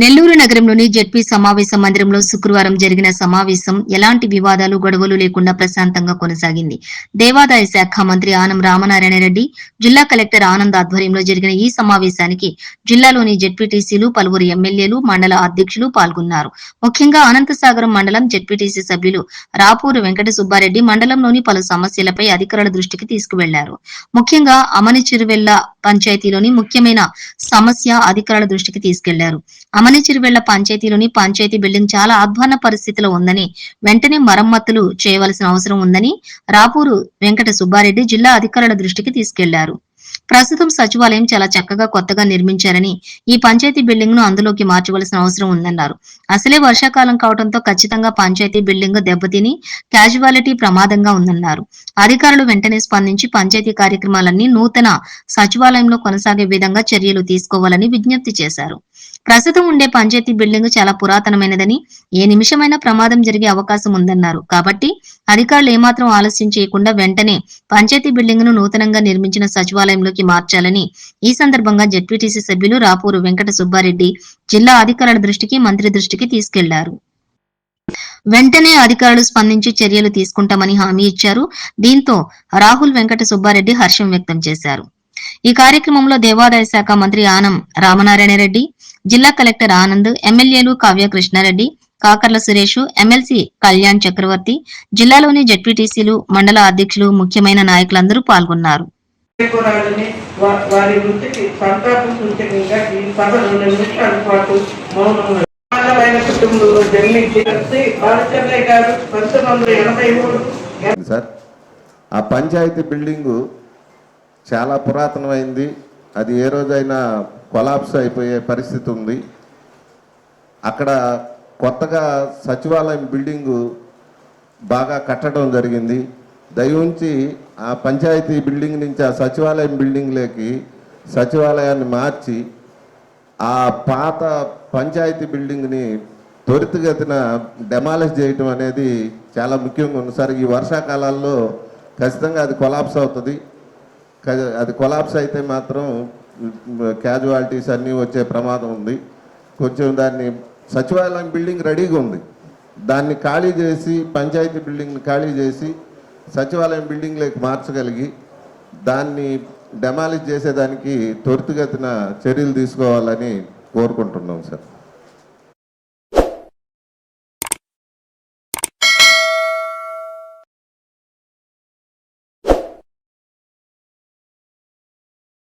నెల్లూరు నగరంలోని జెడ్పీ సమావేశ మందిరంలో శుక్రవారం జరిగిన సమావేశం ఎలాంటి వివాదాలు గొడవలు లేకుండా ప్రశాంతంగా కొనసాగింది. దేవాదాయ శాఖ మంత్రి ఆనం రామనారాయణ రెడ్డి జిల్లా కలెక్టర్ ఆనంద్ ఆధ్వర్యంలో జరిగిన ఈ సమావేశానికి జిల్లాలోని జెడ్పీటీసీలు పలువురు ఎమ్మెల్యేలు మండల అధ్యక్షులు పాల్గొన్నారు. ముఖ్యంగా అనంతసాగరం మండలం జెడ్పీటీసీ సభ్యులు రాపూరు వెంకట సుబ్బారెడ్డి మండలంలోని పలు సమస్యలపై అధికారుల దృష్టికి తీసుకువెళ్ళారు. ముఖ్యంగా అమని చిరువెల్ల పంచాయతీలోని ముఖ్యమైన సమస్య అధికారుల దృష్టికి తీసుకెళ్ళారు. అమనేచిరువెళ్ళ పంచాయతీలోని పంచాయతీ బిల్డింగ్ చాలా అధ్వాన పరిస్థితిలో ఉందని వెంటనే మరమ్మతులు చేయవలసిన అవసరం ఉందని రాపూరు వెంకట సుబ్బారెడ్డి జిల్లా అధికారుల దృష్టికి తీసుకెళ్ళారు. ప్రస్తుతం సచివాలయం చాలా చక్కగా కొత్తగా నిర్మించారని ఈ పంచాయతీ బిల్డింగ్ను అందులోకి మార్చవలసిన అవసరం ఉందన్నారు. అసలే వర్షాకాలం కావడంతో ఖచ్చితంగా పంచాయతీ బిల్డింగ్ దెబ్బతిని క్యాజువాలిటీ ప్రమాదంగా ఉందన్నారు. అధికారులు వెంటనే స్పందించి పంచాయతీ కార్యక్రమాలన్నీ నూతన సచివాలయంలో కొనసాగే విధంగా చర్యలు తీసుకోవాలని విజ్ఞప్తి చేశారు. ప్రస్తుతం ఉండే పంచాయతీ బిల్డింగ్ చాలా పురాతనమైనదని ఏ నిమిషమైనా ప్రమాదం జరిగే అవకాశం ఉందన్నారు. కాబట్టి అధికారులు ఏమాత్రం ఆలస్యం చేయకుండా వెంటనే పంచాయతీ బిల్డింగ్ను నూతనంగా నిర్మించిన సచివాలయంలోకి మార్చాలని ఈ సందర్భంగా జెడ్పీటీసీ సభ్యులు రాపూరు వెంకట సుబ్బారెడ్డి జిల్లా అధికారుల దృష్టికి మంత్రి దృష్టికి తీసుకెళ్ళారు. వెంటనే అధికారులు స్పందించి చర్యలు తీసుకుంటామని హామీ ఇచ్చారు. దీంతో రాహుల్ వెంకట సుబ్బారెడ్డి హర్షం వ్యక్తం చేశారు. ఈ కార్యక్రమంలో దేవాదాయ శాఖ మంత్రి ఆనం రామనారాయణ రెడ్డి జిల్లా కలెక్టర్ ఆనంద్ ఎమ్మెల్యేలు కావ్య కృష్ణారెడ్డి కాకర్ల సురేష్ ఎమ్మెల్సీ కళ్యాణ్ చక్రవర్తి జిల్లాలోని జెడ్పీటీసీలు మండల అధ్యక్షులు ముఖ్యమైన నాయకులందరూ పాల్గొన్నారు. నాయకురాలని వా- వారి వృత్తికి సంతాపం సూచకంగా ఈ సభ రెండు నిమిషాల పాటు మౌనంగా సమానమైన కుటుంబంలో జన్మించి శ్రీ బాలచంద్రయ్య గారు పంతొమ్మిది వందల ఎనభై మూడు సార్ ఆ పంచాయతీ బిల్డింగు చాలా పురాతనమైంది. అది ఏ రోజైనా కొలాప్స్ అయిపోయే పరిస్థితి ఉంది. అక్కడ కొత్తగా సచివాలయం బిల్డింగు బాగా కట్టడం జరిగింది. దయవుంచి ఆ పంచాయతీ బిల్డింగ్ నుంచి ఆ సచివాలయం బిల్డింగ్లోకి సచివాలయాన్ని మార్చి ఆ పాత పంచాయతీ బిల్డింగ్ని త్వరితగతిన డెమాలిష్ చేయటం అనేది చాలా ముఖ్యంగా ఉంది. సార్ ఈ వర్షాకాలాల్లో ఖచ్చితంగా అది కొలాప్స్ అవుతుంది. అది కొలాప్స్ అయితే మాత్రం క్యాజువాలిటీస్ అన్నీ వచ్చే ప్రమాదం ఉంది. కొంచెం దాన్ని సచివాలయం బిల్డింగ్ రెడీగా ఉంది. దాన్ని ఖాళీ చేసి పంచాయతీ బిల్డింగ్ని ఖాళీ చేసి సచివాలయం బిల్డింగ్లోకి మార్చగలిగి దాన్ని డెమాలిష్ చేసేదానికి త్వరితగతిన చర్యలు తీసుకోవాలని కోరుకుంటున్నాం సార్.